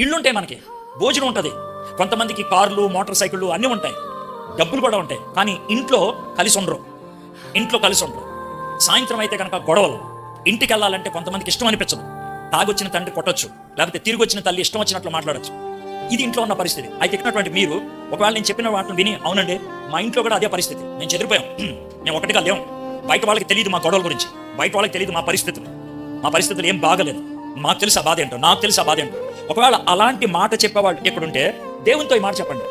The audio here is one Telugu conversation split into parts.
ఇళ్ళు ఉంటాయి మనకి. భోజనం ఉంటుంది. కొంతమందికి కార్లు మోటార్ సైకిళ్ళు అన్నీ ఉంటాయి. డబ్బులు కూడా ఉంటాయి. కానీ ఇంట్లో కలిసి ఉండరు. ఇంట్లో కలిసి ఉండరు. సాయంత్రం అయితే కనుక గొడవలు. ఇంటికి వెళ్ళాలంటే కొంతమందికి ఇష్టం అనిపించదు. తాగొచ్చిన తండ్రి కొట్టొచ్చు. లేకపోతే తిరిగి వచ్చిన తల్లి ఇష్టం వచ్చినట్లు మాట్లాడొచ్చు. ఇది ఇంట్లో ఉన్న పరిస్థితి. అయితే ఎక్కినటువంటి మీరు ఒకవేళ నేను చెప్పిన వాటిని విని అవునండి మా ఇంట్లో కూడా అదే పరిస్థితి. నేను చెదిరిపోయాం. మేము ఒకటిగా లేం. బయట వాళ్ళకి తెలియదు మా గొడవల గురించి. బయట వాళ్ళకి తెలియదు మా పరిస్థితులు. మా పరిస్థితులు ఏం బాగలేదు. మాకు తెలుసు ఆ బాధ ఏంటో నాకు తెలుసు ఆ బాధ ఏంటో. ఒకవేళ అలాంటి మాట చెప్పేవాళ్ళు ఇక్కడుంటే దేవునితో ఈ మాట చెప్పండి.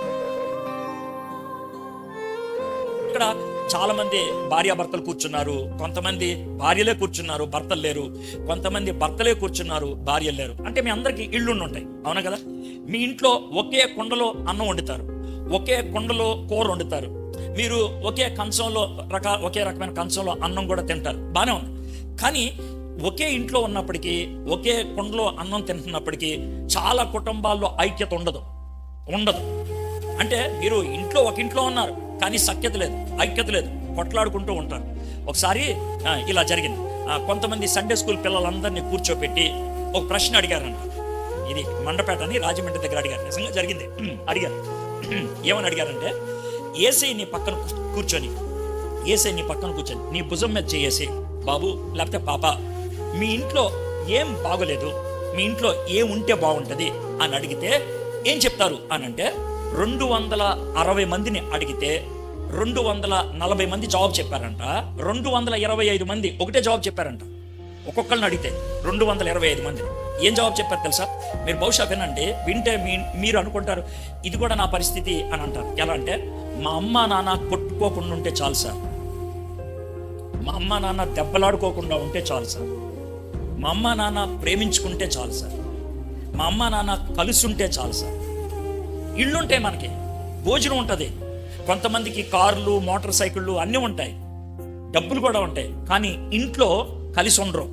ఇక్కడ చాలా మంది భార్యాభర్తలు కూర్చున్నారు కొంతమంది భార్యలే కూర్చున్నారు భర్తలు లేరు. కొంతమంది భర్తలే కూర్చున్నారు భార్యలు లేరు. అంటే మీ అందరికీ ఇళ్ళు ఉంటాయి అవునా కదా? మీ ఇంట్లో ఒకే కుండలో అన్నం వండుతారు ఒకే కుండలో కూర వండుతారు. మీరు ఒకే కంచంలో రక ఒకే రకమైన కంచంలో అన్నం కూడా తింటారు. బాగానే ఉంది. కానీ ఒకే ఇంట్లో ఉన్నప్పటికీ ఒకే కుండలో అన్నం తింటున్నప్పటికీ చాలా కుటుంబాల్లో ఐక్యత ఉండదు. ఉండదు. అంటే మీరు ఇంట్లో ఒక ఇంట్లో ఉన్నారు కానీ సఖ్యత లేదు ఐక్యత లేదు కొట్లాడుకుంటూ ఉంటారు. ఒకసారి ఇలా జరిగింది. కొంతమంది సండే స్కూల్ పిల్లలందరినీ కూర్చోపెట్టి ఒక ప్రశ్న అడిగారన్న ఇది మండపేట అని రాజమండ్రి దగ్గర అడిగారు. నిజంగా జరిగింది. అడిగారు. ఏమని అడిగారంటే ఏసై నీ పక్కన కూర్చొని ఏసై నీ పక్కన కూర్చొని నీ భుజం మీద చేసి బాబు లేకపోతే పాప మీ ఇంట్లో ఏం బాగోలేదు మీ ఇంట్లో ఏం ఉంటే బాగుంటుంది అని అడిగితే ఏం చెప్తారు అని అంటే రెండు వందల అరవై మందిని అడిగితే రెండు వందల నలభై మంది జవాబు చెప్పారంట రెండు వందల ఇరవై ఐదు మంది ఒకటే జవాబు చెప్పారంట. ఒక్కొక్కరిని అడిగితే రెండు వందల ఇరవై ఐదు మంది ఏం జవాబు చెప్పారు తెలుసా? మీరు బహుశా వినండి వింటే మీ మీరు అనుకుంటారు ఇది కూడా నా పరిస్థితి అని అంటారు. ఎలా అంటే మా అమ్మ నాన్న కొట్టుకోకుండా ఉంటే చాలు సార్. మా అమ్మ నాన్న దెబ్బలాడుకోకుండా ఉంటే చాలు సార్. మా అమ్మ నాన్న ప్రేమించుకుంటే చాలు సార్. మా అమ్మ నాన్న కలిసి ఉంటే చాలు సార్. ఇళ్ళుంటే మనకి భోజనం ఉంటుంది. కొంతమందికి కార్లు మోటార్ సైకిళ్ళు అన్నీ ఉంటాయి. డబ్బులు కూడా ఉంటాయి. కానీ ఇంట్లో కలిసి ఉండరు.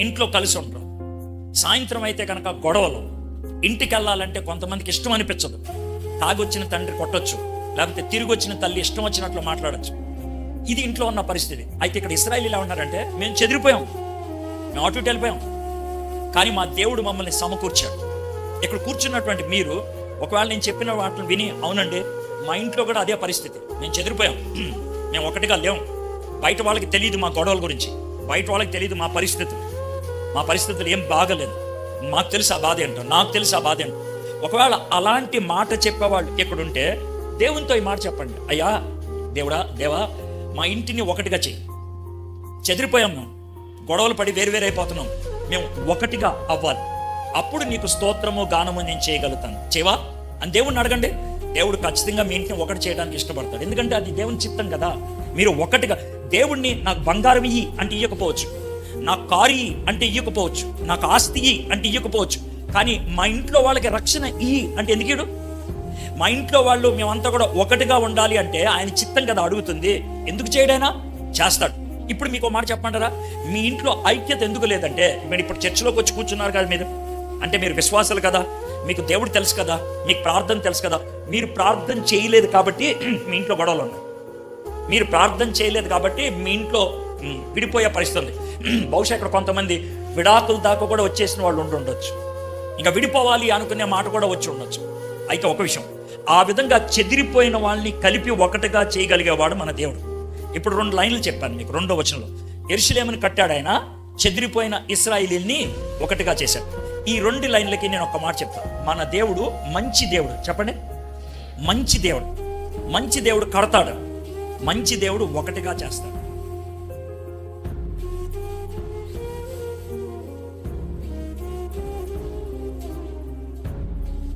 ఇంట్లో కలిసి ఉండరు. సాయంత్రం అయితే కనుక గొడవలు. ఇంటికి వెళ్ళాలంటే కొంతమందికి ఇష్టం అనిపించదు. తాగొచ్చిన తండ్రి కొట్టొచ్చు. లేకపోతే తిరిగి వచ్చిన తల్లి ఇష్టం వచ్చినట్లు మాట్లాడొచ్చు. ఇది ఇంట్లో ఉన్న పరిస్థితి. అయితే ఇక్కడ ఇస్రాయల్ ఎలా ఉన్నారంటే మేము చెదిరిపోయాం. మేము అటు వెళ్ళిపోయాం కానీ మా దేవుడు మమ్మల్ని సమకూర్చాడు. ఇక్కడ కూర్చున్నటువంటి మీరు ఒకవేళ నేను చెప్పిన వాటిని విని అవునండి మా ఇంట్లో కూడా అదే పరిస్థితి. మేము చెదిరిపోయాం. మేము ఒకటిగా లేం. బయట వాళ్ళకి తెలియదు మా గొడవల గురించి. బయట వాళ్ళకి తెలియదు మా పరిస్థితులు మా పరిస్థితులు ఏం బాగలేదు. మాకు తెలుసు ఆ బాధ ఏంటో. నాకు తెలుసు ఆ బాధ ఏంటో. ఒకవేళ అలాంటి మాట చెప్పేవాళ్ళు ఎక్కడుంటే దేవునితో ఈ మాట చెప్పండి. అయ్యా దేవుడా దేవా మా ఇంటిని ఒకటిగా చెయ్యి. చెదిరిపోయాం మేము. గొడవలు పడి వేరు వేరు అయిపోతున్నాం మేము ఒకటిగా అవ్వాలి. అప్పుడు నీకు స్తోత్రము గానము నేను చేయగలుగుతాను. చేవా అని దేవుణ్ణి అడగండి. దేవుడు ఖచ్చితంగా మీ ఇంటిని ఒకటి చేయడానికి ఇష్టపడతాడు. ఎందుకంటే అది దేవుని చిత్తం కదా. మీరు ఒకటిగా దేవుణ్ణి నాకు బంగారం ఇయ్యి అంటే ఇయ్యకపోవచ్చు. నాకు కారు ఇయ్యి అంటే ఇయ్యకపోవచ్చు. నాకు ఆస్తి ఇయ్యి అంటే ఇయ్యకపోవచ్చు. కానీ మా ఇంట్లో వాళ్ళకి రక్షణ ఇయ్యి అంటే ఎందుకు మా ఇంట్లో వాళ్ళు మేమంతా కూడా ఒకటిగా ఉండాలి అంటే ఆయన చిత్తం కదా అడుగుతుంది. ఎందుకు చేయడైనా చేస్తాడు. ఇప్పుడు మీకు ఒక మాట చెప్పమంటారా? మీ ఇంట్లో ఐక్యత ఎందుకు లేదంటే మీరు ఇప్పుడు చర్చిలోకి వచ్చి కూర్చున్నారు కదా మీరు. అంటే మీరు విశ్వాసాలు కదా మీకు దేవుడు తెలుసు కదా మీకు ప్రార్థన తెలుసు కదా. మీరు ప్రార్థన చేయలేదు కాబట్టి మీ ఇంట్లో గొడవలు ఉన్నాయి. మీరు ప్రార్థన చేయలేదు కాబట్టి మీ ఇంట్లో విడిపోయే పరిస్థితి ఉంది. బహుశా ఇక్కడ కొంతమంది విడాకుల దాకా కూడా వచ్చేసిన వాళ్ళు ఉండి ఉండొచ్చు. ఇంకా విడిపోవాలి అనుకునే మాట కూడా వచ్చి ఉండొచ్చు. అయితే ఒక విషయం ఆ విధంగా చెదిరిపోయిన వాళ్ళని కలిపి ఒకటిగా చేయగలిగేవాడు మన దేవుడు. ఇప్పుడు రెండు లైన్లు చెప్పాను మీకు రెండో వచనంలో. ఎరుసలేమని కట్టాడు ఆయన చెదిరిపోయిన ఇస్రాయిలీల్ని ఒకటిగా చేశాడు. ఈ రెండు లైన్లకి నేను ఒక మాట చెప్తాను. మన దేవుడు మంచి దేవుడు. చెప్పండి. మంచి దేవుడు. మంచి దేవుడు కడతాడు. మంచి దేవుడు ఒకటిగా చేస్తాడు.